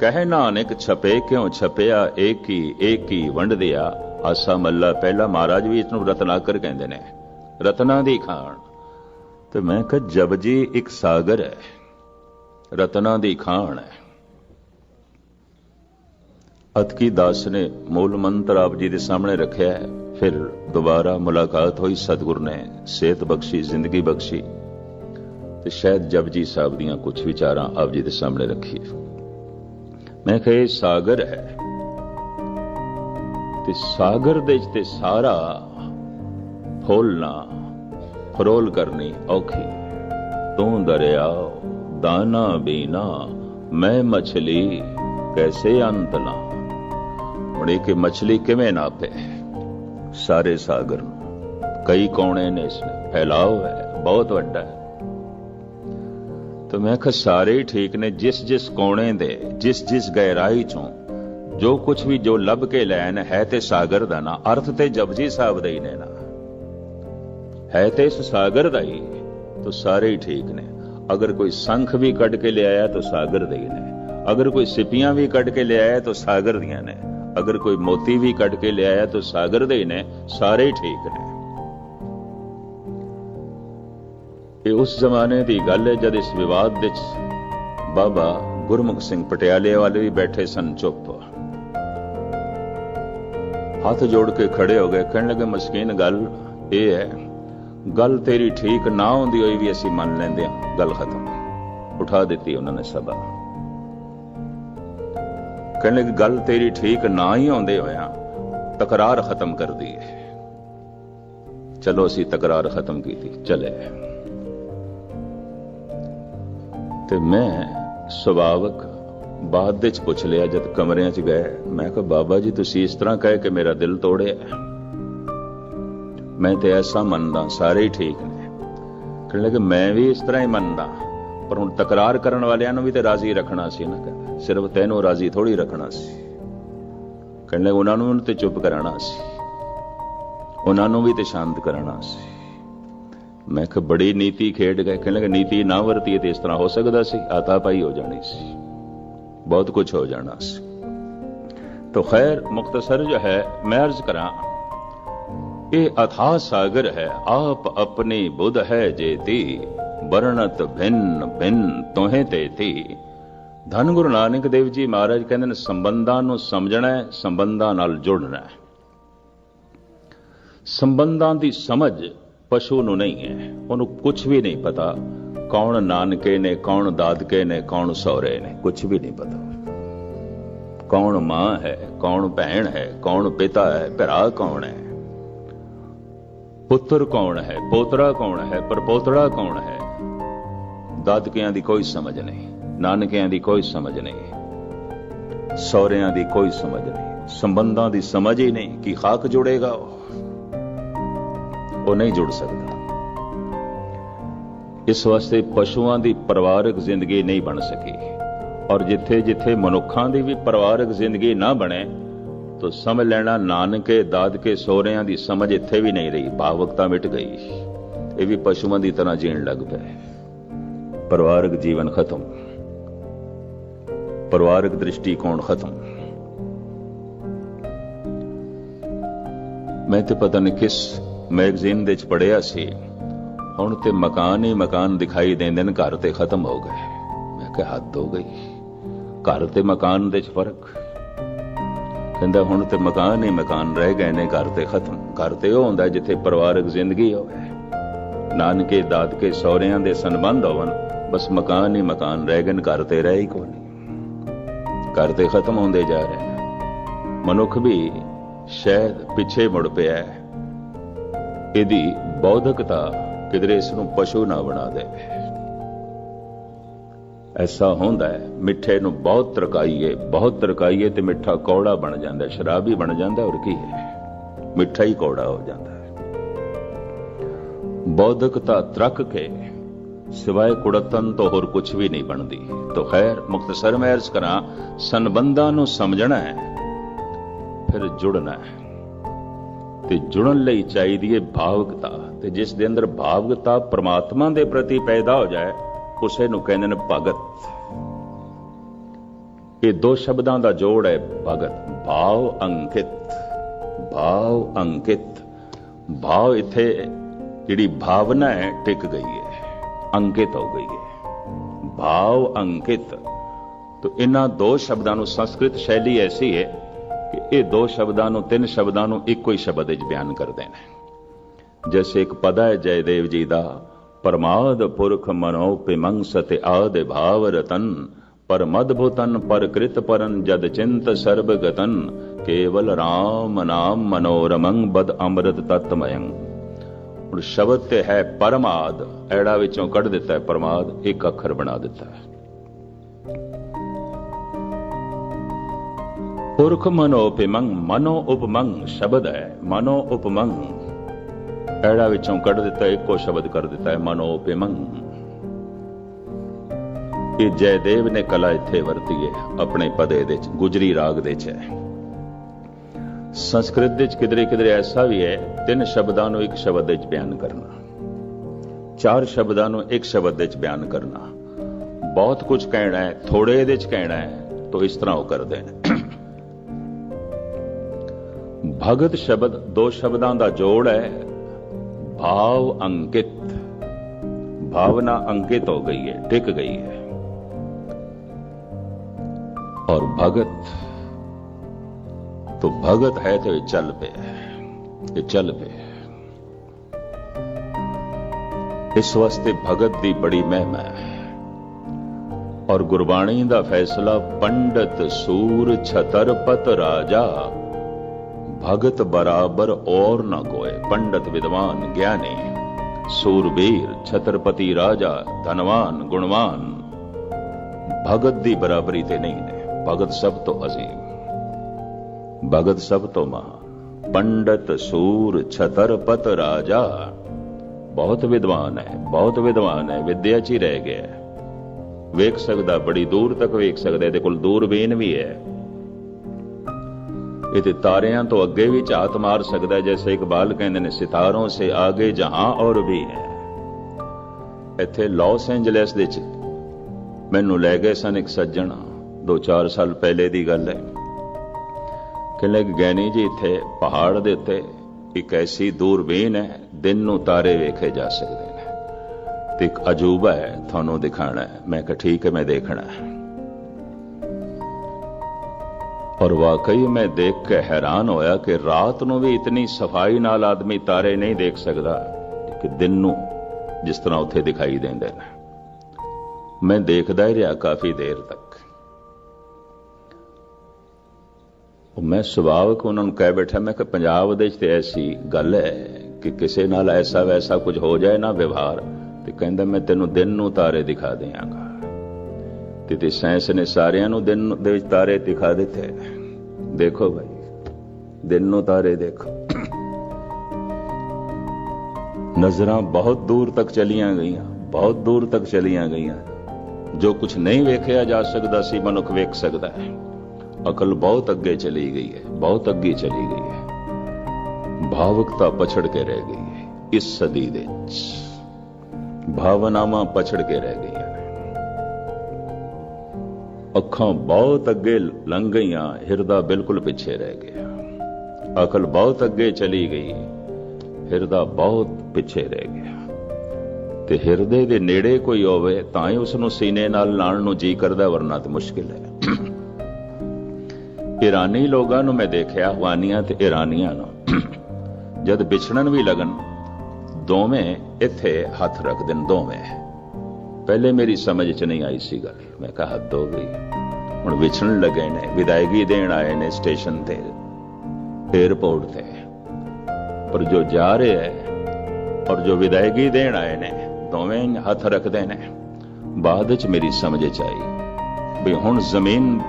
ਕਹਿ ਨਾਨਕ ਛਪੇ ਕਿਉਂ ਛਪਿਆ, ਏਕੀ ਏਕੀ ਵੰਡ ਦਿਆ। ਆਸਾ ਮੱਲਾ ਪਹਿਲਾ ਮਹਾਰਾਜ ਵੀ ਇਸ ਨੂੰ ਰਤਨਾਕਰ ਕਹਿੰਦੇ ਨੇ। ਰਤਨਾਂ ਦੀ ਖਾਣ। ਤੇ ਮੈਂ ਕਿਹਾ ਜਪਜੀ ਇੱਕ ਸਾਗਰ ਹੈ, ਰਤਨਾਂ ਦੀ ਖਾਣ ਹੈ। ਅਤਕੀ ਦਾਸ ਨੇ ਮੂਲ ਮੰਤਰ ਆਪ ਜੀ ਦੇ ਸਾਹਮਣੇ ਰੱਖਿਆ ਹੈ। ਫਿਰ ਦੁਬਾਰਾ ਮੁਲਾਕਾਤ ਹੋਈ ਸਤਿਗੁਰ ਨੇ, ਸਿਹਤ ਬਖਸ਼ੀ, ਜ਼ਿੰਦਗੀ ਬਖਸ਼ੀ। ਤੇ ਸ਼ਾਇਦ ਜਪਜੀ ਸਾਹਿਬ ਦੀਆਂ ਕੁਝ ਵਿਚਾਰਾਂ ਆਪ ਜੀ ਦੇ ਸਾਹਮਣੇ ਰੱਖੀ ਮੈਂ ਕਿਹਾ, ਇਹ ਸਾਗਰ ਹੈ। ਤੇ ਸਾਗਰ ਦੇ ਵਿੱਚ ਤੇ ਸਾਰਾ ਫੋਲਣਾ ਫਰੋਲ ਕਰਨੀ ਔਖੀ। ਤੂੰ ਦਰਿਆ, ਦਾਨਾ ਬੀਨਾ, ਮੈਂ ਮਛਲੀ, ਕੈਸੇ ਅੰਤ ਲਾ ਹੁਣ ਇਹ ਕਿ ਮਛਲੀ ਕਿਵੇਂ ਨਾਪੇ? ਸਾਰੇ ਸਾਗਰ ਨੂੰ। ਕਈ ਕੋਣੇ ਨੇ ਇਸ ਫੈਲਾਓ ਹੈ, ਬਹੁਤ ਵੱਡਾ ਹੈ। ਤਾਂ ਮੈਂ ਕਿਹਾ, ਸਾਰੇ ਹੀ ਠੀਕ ਨੇ ਜਿਸ ਜਿਸ ਕੋਣੇ ਦੇ ਜਿਸ ਜਿਸ ਗਹਿਰਾਈ ਚੋਂ ਜੋ ਕੁਝ ਵੀ ਜੋ ਲੱਭ ਕੇ ਲੈਣ, ਹੈ ਤੇ ਸਾਗਰ ਦਾ ਨਾ, ਅਰਥ ਤੇ ਜਪਜੀ ਸਾਹਿਬ ਦਾ ਹੀ ਨੇ ਨਾ। ਹੈ ਤੇ ਇਸ ਸਾਗਰ ਦਾ ਹੀ, ਤਾਂ ਸਾਰੇ ਹੀ ਠੀਕ ਨੇ। ਅਗਰ ਕੋਈ ਸੰਖ ਵੀ ਕੱਢ ਕੇ ਲਿਆਇਆ, ਤਾਂ ਸਾਗਰ ਦੇ ਹੀ ਨੇ। ਅਗਰ ਕੋਈ ਸਿਪੀਆਂ ਵੀ ਕੱਢ ਕੇ ਲਿਆਇਆ, ਤਾਂ ਸਾਗਰ ਦੀਆਂ ਨੇ। ਅਗਰ ਕੋਈ ਮੋਤੀ ਵੀ ਕੱਢ ਕੇ ਲਿਆਇਆ, ਤਾਂ ਸਾਗਰ ਦੇ ਹੀ ਨੇ। ਸਾਰੇ ਹੀ ਠੀਕ ਨੇ। ਇਹ ਉਸ ਜ਼ਮਾਨੇ ਦੀ ਗੱਲ ਹੈ, ਜਦ ਇਸ ਵਿਵਾਦ ਵਿੱਚ ਬਾਬਾ ਗੁਰਮੁਖ ਸਿੰਘ ਪਟਿਆਲੇ ਵਾਲੇ ਵੀ ਬੈਠੇ ਸਨ ਚੁੱਪ। ਹੱਥ ਜੋੜ ਕੇ ਖੜੇ ਹੋ ਗਏ। ਕਹਿਣ ਲੱਗੇ, ਮਸਕੀਨ, ਗੱਲ ਇਹ ਹੈ, ਗੱਲ ਤੇਰੀ ਠੀਕ ਨਾ ਹੁੰਦੀ ਹੋਈ ਵੀ ਅਸੀਂ ਮੰਨ ਲੈਂਦੇ ਹਾਂ। ਗੱਲ ਖਤਮ। ਉਠਾ ਦਿੱਤੀ ਉਹਨਾਂ ਨੇ ਸਭਾ। ਕਹਿਣ ਲੱਗੇ, ਗੱਲ ਤੇਰੀ ਠੀਕ ਨਾ ਹੀ ਆਉਂਦੇ ਹੋਇਆ, ਤਕਰਾਰ ਖਤਮ ਕਰ ਦਈਏ। ਚਲੋ, ਅਸੀਂ ਤਕਰਾਰ ਖਤਮ ਕੀਤੀ, ਚਲੇ। ਤੇ ਮੈਂ ਸੁਭਾਵਕ ਬਾਅਦ ਵਿੱਚ ਪੁੱਛ ਲਿਆ ਜਦ ਕਮਰਿਆਂ 'ਚ ਗਏ। ਮੈਂ ਕਿਹਾ, ਬਾਬਾ ਜੀ, ਤੁਸੀਂ ਇਸ ਤਰ੍ਹਾਂ ਕਹੇ ਕਿ ਮੇਰਾ ਦਿਲ ਤੋੜਿਆ ਮੈਂ ਤੇ ਐਸਾ ਮੰਨਦਾ, ਸਾਰੇ ਹੀ ਠੀਕ ਨੇ। ਕਹਿਣ ਲੱਗੇ, ਮੈਂ ਵੀ ਇਸ ਤਰ੍ਹਾਂ ਹੀ ਮੰਨਦਾ। ਪਰ ਹੁਣ ਤਕਰਾਰ ਕਰਨ ਵਾਲਿਆਂ ਨੂੰ ਵੀ ਤੇ ਰਾਜ਼ੀ ਰੱਖਣਾ ਸੀ ਨਾ ਕਹਿੰਦਾ ਸਿਰਫ ਤੈਨੂੰ ਰਾਜ਼ੀ ਥੋੜੀ ਰੱਖਣਾ ਸੀ। ਕਹਿੰਦੇ ਉਹਨਾਂ ਨੂੰ ਤੇ ਚੁੱਪ ਕਰਾਉਣਾ ਸੀ। ਉਹਨਾਂ ਨੂੰ ਵੀ ਤੇ ਸ਼ਾਂਤ ਕਰਾਉਣਾ ਸੀ। ਮੈਂ ਕਿ ਬੜੀ ਨੀਤੀ ਖੇਡ ਗਏ। ਕਹਿੰਦੇ ਕਿ ਨੀਤੀ ਨਾ ਵਰਤੀਏ ਤੇ ਇਸ ਤਰ੍ਹਾਂ ਹੋ ਸਕਦਾ ਸੀ। ਆਤਾ ਪਾਈ ਹੋ ਜਾਣੀ ਸੀ। ਬਹੁਤ ਕੁਝ ਹੋ ਜਾਣਾ ਸੀ तो खैर मुख्तसर जो है मैं अर्ज करा ये अथा सागर है आप अपनी बुध है जेती ਵਰਣਤ ਭਿੰਨ ਭਿੰਨ ਤੋਹੇ ਤੇ ਤੀ ਧੰਨ ਗੁਰੂ ਨਾਨਕ ਦੇਵ ਜੀ ਮਹਾਰਾਜ ਕਹਿੰਦੇ ਨੇ ਸੰਬੰਧਾਂ ਨੂੰ ਸਮਝਣਾ ਹੈ ਸੰਬੰਧਾਂ ਨਾਲ ਜੁੜਨਾ ਹੈ ਸੰਬੰਧਾਂ ਦੀ ਸਮਝ ਪਸ਼ੂ ਨੂੰ ਨਹੀਂ ਹੈ ਉਹਨੂੰ ਕੁਝ ਵੀ ਨਹੀਂ ਪਤਾ ਕੌਣ ਨਾਨਕੇ ਨੇ ਕੌਣ ਦਾਦਕੇ ਨੇ ਕੌਣ ਸਹੁਰੇ ਨੇ? ਕੁਝ ਵੀ ਨਹੀਂ ਪਤਾ। ਕੌਣ ਮਾਂ ਹੈ ਕੌਣ ਭੈਣ ਹੈ ਕੌਣ ਪਿਤਾ ਹੈ ਭਰਾ ਕੌਣ ਹੈ? ਪੁੱਤਰ ਕੌਣ ਹੈ ਪੋਤਰਾ ਕੌਣ ਹੈ ਪਰਪੋਤੜਾ ਕੌਣ ਹੈ? ਦਾਦਕਿਆਂ ਦੀ ਕੋਈ ਸਮਝ ਨਹੀਂ ਨਾਨਕਿਆਂ ਦੀ ਕੋਈ ਸਮਝ ਨਹੀਂ ਸਹੁਰਿਆਂ ਦੀ ਕੋਈ ਸਮਝ ਨਹੀਂ ਸੰਬੰਧਾਂ ਦੀ ਸਮਝ ਹੀ ਨਹੀਂ ਕਿ ਖਾਕ ਜੁੜੇਗਾ ਉਹ। ਉਹ ਨਹੀਂ ਜੁੜ ਸਕਦਾ। ਇਸ ਵਾਸਤੇ ਪਸ਼ੂਆਂ ਦੀ ਪਰਿਵਾਰਕ ਜ਼ਿੰਦਗੀ ਨਹੀਂ ਬਣ ਸਕੀ। ਔਰ ਜਿੱਥੇ ਜਿੱਥੇ ਮਨੁੱਖਾਂ ਦੀ ਵੀ ਪਰਿਵਾਰਕ ਜ਼ਿੰਦਗੀ ਨਾ ਬਣੇ, ਤਾਂ ਸਮਝ ਲੈਣਾ ਨਾਨਕੇ, ਦਾਦਕੇ, ਸਹੁਰਿਆਂ ਦੀ ਸਮਝ ਇੱਥੇ ਵੀ ਨਹੀਂ ਰਹੀ ਭਾਵਕਤਾ ਮਿਟ ਗਈ। ਇਹ ਵੀ ਪਸ਼ੂਆਂ ਦੀ ਤਰ੍ਹਾਂ ਜੀਣ ਲੱਗ ਪਏ। ਪਰਿਵਾਰਕ ਜੀਵਨ ਖਤਮ। ਪਰਿਵਾਰਕ ਦ੍ਰਿਸ਼ਟੀਕੋਣ ਖਤਮ। ਮੈਂ ਤੇ ਪਤਾ ਨਹੀਂ ਕਿਸ ਮੈਗਜ਼ੀਨ ਦੇ ਵਿੱਚ ਪੜਿਆ ਸੀ। ਹੁਣ ਤੇ ਮਕਾਨ ਹੀ ਮਕਾਨ ਦਿਖਾਈ ਦਿੰਦੇ ਨੇ, ਘਰ ਤੇ ਖਤਮ ਹੋ ਗਏ। ਮੈਂ ਕਿਹਾ, ਹੱਦ ਹੋ ਗਈ। ਘਰ ਤੇ ਮਕਾਨ ਦੇ ਚ ਫ਼ਰਕ। ਕਹਿੰਦਾ, ਹੁਣ ਤੇ ਮਕਾਨ ਹੀ ਮਕਾਨ ਰਹਿ ਗਏ ਨੇ, ਘਰ ਤੇ ਖਤਮ। ਘਰ ਤੇ ਉਹ ਹੁੰਦਾ ਜਿੱਥੇ ਪਰਿਵਾਰਕ ਜ਼ਿੰਦਗੀ ਹੋਵੇ। ਨਾਨਕੇ, ਦਾਦਕੇ, ਸਹੁਰਿਆਂ ਦੇ ਸੰਬੰਧ ਹੋਵਨ ਬਸ ਮਕਾਨ ਹੀ ਮਕਾਨ ਰਹਿ ਗਏ ਘਰ ਤੇ ਰਹਿ ਹੀ ਕੋਈ ਘਰ ਤੇ ਖਤਮ ਹੁੰਦੇ ਜਾ ਰਹੇ ਨੇ। ਮਨੁੱਖ ਵੀ ਸ਼ਾਇਦ ਪਿੱਛੇ ਮੁੜ ਪਿਆ ਹੈ। ਇਹਦੀ ਬੌਧਿਕਤਾ ਕਿਧਰੇ ਇਸ ਨੂੰ ਪਸ਼ੂ ਨਾ ਬਣਾ ਦੇਵੇ ਐਸਾ ਹੁੰਦਾ ਹੈ, ਮਿੱਠੇ ਨੂੰ ਬਹੁਤ ਤਰਕਾਈਏ ਬਹੁਤ ਤਰਕਾਈਏ ਤੇ ਮਿੱਠਾ ਕੌੜਾ ਬਣ ਜਾਂਦਾ ਸ਼ਰਾਬੀ ਬਣ ਜਾਂਦਾ ਔਰ ਕੀ ਹੈ? ਮਿੱਠਾ ਹੀ ਕੌੜਾ ਹੋ ਜਾਂਦਾ ਹੈ। ਬੌਧਿਕਤਾ ਤਰਕ ਕੇ, ਸਿਵਾਏ ਕੁੜਤਨ ਤੋਂ ਹੋਰ ਕੁਝ ਵੀ ਨਹੀਂ ਬਣਦੀ। ਤੋ ਖੈਰ ਮੁਖਤਸਰ ਮੈਂ ਅਰਜ਼ ਕਰਾਂ, ਸੰਬੰਧਾਂ ਨੂੰ ਸਮਝਣਾ ਹੈ, ਫਿਰ ਜੁੜਨਾ ਹੈ। ਤੇ ਜੁੜਨ ਲਈ ਚਾਹੀਦੀ ਹੈ ਭਾਵਕਤਾ। ਤੇ ਜਿਸ ਦੇ ਅੰਦਰ ਭਾਵਕਤਾ ਪ੍ਰਮਾਤਮਾ ਦੇ ਪ੍ਰਤੀ ਪੈਦਾ ਹੋ ਜਾਏ, ਉਸੇ ਨੂੰ ਕਹਿੰਦੇ ਨੇ ਭਗਤ। ਇਹ ਦੋ ਸ਼ਬਦਾਂ ਦਾ ਜੋੜ ਹੈ ਭਗਤ। ਭਾਵ ਅੰਕਿਤ। ਭਾਵ ਅੰਕਿਤ। ਭਾਵ ਇੱਥੇ ਜਿਹੜੀ ਭਾਵਨਾ ਹੈ, ਟਿਕ ਗਈ ਹੈ। ਅੰਕਿਤ ਹੋ ਗਈ ਹੈ। ਭਾਵ ਅੰਕਿਤ। ਤੋ ਇਹਨਾਂ ਦੋ ਸ਼ਬਦਾਂ ਨੂੰ ਸੰਸਕ੍ਰਿਤ ਸ਼ੈਲੀ ਐਸੀ ਹੈ ਕਿ ਇਹ ਦੋ ਸ਼ਬਦਾਂ ਨੂੰ, ਤਿੰਨ ਸ਼ਬਦਾਂ ਨੂੰ ਇੱਕੋ ਹੀ ਸ਼ਬਦ ਵਿੱਚ ਬਿਆਨ ਕਰਦੇ ਨੇ ਜੈਸੇ ਇੱਕ ਪਦਾ ਹੈ ਜੈਦੇਵ ਜੀ ਦਾ, ਪਰਮਾਦ ਪੁਰਖ ਮਨੋ ਪਿਮੰਗ ਸਤਿ ਆਦ ਭਾਵ ਰਤਨ, ਪਰ ਮਦਭੂਤਨ ਪਰਨ ਜਦ ਚਿੰਤ ਸਰਬ ਗਤਨ, ਕੇਵਲ RAM ਨਾਮ ਮਨੋਰਮੰ ਬਦ ਅੰਮ੍ਰਿਤ ਤਤਮਯੰ। ਹੁਣ ਸ਼ਬਦ ਤੇ ਹੈ ਪਰਮਾਦ, ਐੜਾ ਵਿੱਚੋਂ ਕੱਢ ਦਿੱਤਾ ਹੈ ਪਰਮਾਦ, ਇੱਕ ਅੱਖਰ ਬਣਾ ਦਿੱਤਾ ਹੈ। ਪੁਰਖ ਮਨੋ ਮਨੋ ਉਪਮੰਗ ਸ਼ਬਦ ਹੈ ਮਨੋ ਉਪਮੰਗ ਐੜਾ ਵਿੱਚੋਂ ਕੱਢ ਦਿੱਤਾ ਇੱਕੋ ਸ਼ਬਦ ਕਰ ਦਿੱਤਾ ਹੈ ਮਨੋ ਉਪਮੰਗ ਇਹ ਜੈਦੇਵ ਨੇ ਕਲਾ ਇੱਥੇ ਵਰਤੀ ਹੈ ਆਪਣੇ ਪਦੇ ਦੇ ਚ ਗੁਜਰੀ ਰਾਗ ਦੇ ਚ ਹੈ ਸੰਸਕ੍ਰਿਤ ਦੇ ਚ ਕਿਧਰੇ ਕਿਧਰੇ ਐਸਾ ਵੀ ਹੈ ਤਿੰਨ ਸ਼ਬਦਾਂ ਨੂੰ ਇੱਕ ਸ਼ਬਦ ਵਿੱਚ ਬਿਆਨ ਕਰਨਾ ਚਾਰ ਸ਼ਬਦਾਂ ਨੂੰ ਇੱਕ ਸ਼ਬਦ ਵਿੱਚ ਬਿਆਨ ਕਰਨਾ ਬਹੁਤ ਕੁਝ ਕਹਿਣਾ ਹੈ ਥੋੜੇ ਦੇ ਚ ਕਹਿਣਾ ਹੈ ਤਾਂ ਇਸ ਤਰ੍ਹਾਂ ਉਹ ਕਰਦੇ ਨੇ ਭਗਤ ਸ਼ਬਦ ਦੋ ਸ਼ਬਦਾਂ ਦਾ ਜੋੜ ਹੈ ਭਾਵ ਅੰਕਿਤ ਭਾਵਨਾ ਅੰਕਿਤ ਹੋ ਗਈ ਹੈ ਟਿਕ ਗਈ ਹੈ और भगत तो भगत है तो ये चल पे ये चल पे ਇਸ ਵਾਸਤੇ ਭਗਤ ਦੀ ਬੜੀ ਮਹਿਮਾ ਹੈ ਔਰ ਗੁਰਬਾਣੀ ਦਾ ਫੈਸਲਾ ਪੰਡਤ ਸੂਰ ਛਤਰਪਤ ਰਾਜਾ ਭਗਤ ਬਰਾਬਰ ਔਰ ਨਾ ਕੋਏ, ਪੰਡਤ ਵਿਦਵਾਨ ਗਿਆਨੀ। ਸੂਰਬੀਰ, ਛਤਰਪਤੀ ਰਾਜਾ, ਧਨਵਾਨ, ਗੁਣਵਾਨ। ਭਗਤ ਦੀ ਬਰਾਬਰੀ ਤੇ ਨਹੀਂ ਨੇ, ਭਗਤ ਸਭ ਤੋਂ ਅਜ਼ੀਮ। ਭਗਤ ਸਭ ਤੋਂ ਮਹਾਨ। ਪੰਡਤ, ਸੂਰ, ਛਤਰਪਤ ਰਾਜਾ। ਬਹੁਤ ਵਿਦਵਾਨ ਹੈ, ਬਹੁਤ ਵਿਦਵਾਨ ਹੈ, ਵਿਦਿਆ ਚ ਹੀ ਰਹਿ ਗਿਆ ਵੇਖ ਸਕਦਾ, ਬੜੀ ਦੂਰ ਤੱਕ ਵੇਖ ਸਕਦਾ, ਇਹਦੇ ਕੋਲ ਦੂਰਬੀਨ ਵੀ ਹੈ। ਇਹ ਤਾਰਿਆਂ ਤੋਂ ਅੱਗੇ ਵੀ ਝਾਤ ਮਾਰ ਸਕਦਾ ਜੈਸੇ ਇਕਬਾਲ ਕਹਿੰਦੇ ਨੇ, ਸਿਤਾਰੋਂ ਸੇ ਆਗੇ ਜਹਾਂ ਔਰ ਵੀ ਹੈ। ਇੱਥੇ ਲਾਸ ਐਂਜਲਸ ਦੇ ਚ ਮੈਨੂੰ ਲੈ ਗਏ ਸਨ ਇੱਕ ਸੱਜਣ 2-4 ਸਾਲ ਪਹਿਲੇ ਦੀ ਗੱਲ ਹੈ। ਕਹਿੰਦੇ ਕਿ ਗੈਨੀ ਜੀ, ਇੱਥੇ ਪਹਾੜ ਦੇ ਉੱਤੇ ਇੱਕ ਐਸੀ ਦੂਰਬੀਨ ਹੈ, ਦਿਨ ਨੂੰ ਤਾਰੇ ਵੇਖੇ ਜਾ ਸਕਦੇ ਨੇ। ਤੇ ਇੱਕ ਅਜੂਬਾ ਹੈ, ਤੁਹਾਨੂੰ ਦਿਖਾਣਾ ਹੈ। ਮੈਂ ਕਿਹਾ, ਠੀਕ ਹੈ, ਮੈਂ ਦੇਖਣਾ ਹੈ। ਔਰ ਵਾਕਈ ਮੈਂ ਦੇਖ ਕੇ ਹੈਰਾਨ ਹੋਇਆ ਕਿ ਰਾਤ ਨੂੰ ਵੀ ਇਤਨੀ ਸਫ਼ਾਈ ਨਾਲ ਆਦਮੀ ਤਾਰੇ ਨਹੀਂ ਦੇਖ ਸਕਦਾ ਕਿ ਦਿਨ ਨੂੰ ਜਿਸ ਤਰ੍ਹਾਂ ਉੱਥੇ ਦਿਖਾਈ ਦਿੰਦੇ ਨੇ। ਮੈਂ ਦੇਖਦਾ ਹੀ ਰਿਹਾ ਕਾਫੀ ਦੇਰ ਤੱਕ। ਉਹ ਮੈਂ ਸੁਭਾਵਕ ਉਹਨਾਂ ਨੂੰ ਕਹਿ ਬੈਠਾ, ਮੈਂ ਕਿ ਪੰਜਾਬ ਦੇ ਵਿੱਚ ਤੇ ਐਸੀ ਗੱਲ ਹੈ ਕਿ ਕਿਸੇ ਨਾਲ ਐਸਾ ਵੈਸਾ ਕੁਝ ਹੋ ਜਾਏ ਨਾ ਵਿਵਹਾਰ ਤੇ ਕਹਿੰਦਾ, ਮੈਂ ਤੈਨੂੰ ਦਿਨ ਨੂੰ ਤਾਰੇ ਦਿਖਾ ਦਿਆਂਗਾ ਤੇ ਤੇ ਸਾਇੰਸ ਨੇ ਸਾਰਿਆਂ ਨੂੰ ਦਿਨ ਦੇ ਵਿੱਚ ਤਾਰੇ ਦਿਖਾ ਦਿੱਤੇ। ਦੇਖੋ ਭਾਈ, ਦਿਨ ਨੂੰ ਤਾਰੇ ਦੇਖੋ। ਨਜ਼ਰਾਂ ਬਹੁਤ ਦੂਰ ਤੱਕ ਚਲੀਆਂ ਗਈਆਂ, ਬਹੁਤ ਦੂਰ ਤੱਕ ਚਲੀਆਂ ਗਈਆਂ। ਜੋ ਕੁਝ ਨਹੀਂ ਵੇਖਿਆ ਜਾ ਸਕਦਾ ਸੀ, ਮਨੁੱਖ ਵੇਖ ਸਕਦਾ ਹੈ। ਅਕਲ ਬਹੁਤ ਅੱਗੇ ਚਲੀ ਗਈ ਹੈ, ਬਹੁਤ ਅੱਗੇ ਚਲੀ ਗਈ ਹੈ। ਭਾਵਕਤਾ ਪਛੜ ਕੇ ਰਹਿ ਗਈ ਹੈ, ਇਸ ਸਦੀ ਦੇ ਵਿੱਚ। ਭਾਵਨਾਵਾਂ ਪਛੜ ਕੇ ਰਹਿ ਗਈਆਂ। ਅੱਖਾਂ ਬਹੁਤ ਅੱਗੇ ਲੰਘ ਗਈਆਂ, ਹਿਰਦਾ ਬਿਲਕੁਲ ਪਿੱਛੇ ਰਹਿ ਗਿਆ। ਅਕਲ ਬਹੁਤ ਅੱਗੇ ਚਲੀ ਗਈ, ਹਿਰਦਾ ਬਹੁਤ ਪਿੱਛੇ ਰਹਿ ਗਿਆ। ਤੇ ਹਿਰਦੇ ਦੇ ਨੇੜੇ ਕੋਈ ਹੋਵੇ, ਤਾਂ ਹੀ ਉਸ ਨੂੰ ਸੀਨੇ ਨਾਲ ਲਾਣ ਨੂੰ ਜੀ ਕਰਦਾ, ਵਰਨਾ ਤੇ ਮੁਸ਼ਕਿਲ ਹੈ। ਇਰਾਨੀ ਲੋਕਾਂ ਨੂੰ ਮੈਂ ਦੇਖਿਆ ਅਫਗਾਨੀਆਂ ਤੇ ਇਰਾਨੀਆਂ ਨੂੰ। ਜਦ ਵਿਛੜਨ ਵੀ ਲਗਨ ਦੋਵੇਂ ਇੱਥੇ ਹੱਥ ਰੱਖਦੇ ਨੇ ਦੋਵੇਂ। ਪਹਿਲੇ ਮੇਰੀ ਸਮਝ 'ਚ ਨਹੀਂ ਆਈ ਸੀ ਗੱਲ। ਮੈਂ ਕਿਹਾ ਹੱਦ ਹੋ ਗਈ। ਹੁਣ ਵਿਛੜਨ ਲੱਗੇ ਨੇ, ਵਿਦਾਇਗੀ ਦੇਣ ਆਏ ਨੇ ਸਟੇਸ਼ਨ ਤੇ 에어ਪੋਰਟ ਤੇ। ਪਰ ਜੋ ਜਾ ਰਹੇ ਹੈ ਔਰ ਜੋ ਵਿਦਾਇਗੀ ਦੇਣ ਆਏ ਨੇ, ਦੋਵੇਂ ਹੱਥ ਰੱਖਦੇ ਨੇ। ਬਾਅਦ ਵਿੱਚ ਮੇਰੀ ਸਮਝ 'ਚ ਆਈ ਵੀ ਹੁਣ ਜ਼ਮੀਨ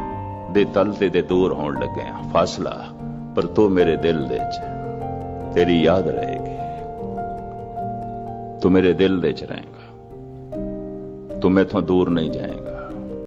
ਦੇ ਤਲ ਤੇ ਦੇ ਦੂਰ ਹੋਣ ਲੱਗੇ ਆ ਫਾਸਲਾ, ਪਰ ਤੂੰ ਮੇਰੇ ਦਿਲ ਦੇ 'ਚ, ਤੇਰੀ ਯਾਦ ਰਹੇਗੀ। ਤੂੰ ਮੇਰੇ ਦਿਲ ਦੇ 'ਚ ਰਹੇਗਾ ਤੂੰ ਮੈਥੋਂ ਦੂਰ ਨਹੀਂ ਜਾਏਗਾ।